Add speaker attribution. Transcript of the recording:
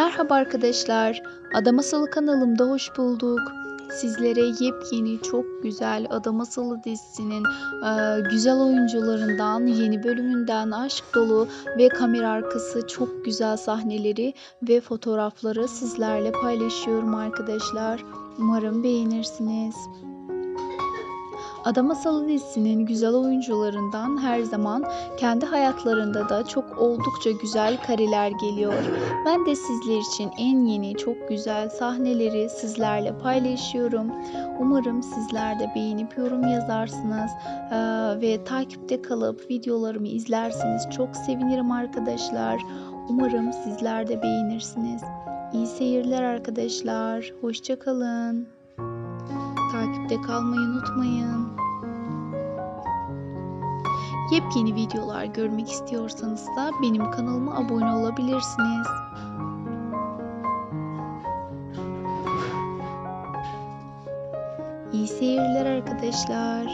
Speaker 1: Merhaba arkadaşlar. Ada Masalı kanalımda hoş bulduk. Sizlere yepyeni çok güzel Ada Masalı dizisinin e, güzel oyuncularından yeni bölümünden aşk dolu ve kamera arkası çok güzel sahneleri ve fotoğrafları sizlerle paylaşıyorum arkadaşlar. Umarım beğenirsiniz. Ada Masalı dizisinin güzel oyuncularından her zaman kendi hayatlarında da çok oldukça güzel kareler geliyor. Ben de sizler için en yeni çok güzel sahneleri sizlerle paylaşıyorum. Umarım sizler de beğenip yorum yazarsınız eee, ve takipte kalıp videolarımı izlersiniz. Çok sevinirim arkadaşlar. Umarım sizler de beğenirsiniz. İyi seyirler arkadaşlar. Hoşça kalın. Takipte kalmayı unutmayın. Yepyeni videolar görmek istiyorsanız da benim kanalıma abone olabilirsiniz. İyi seyirler arkadaşlar.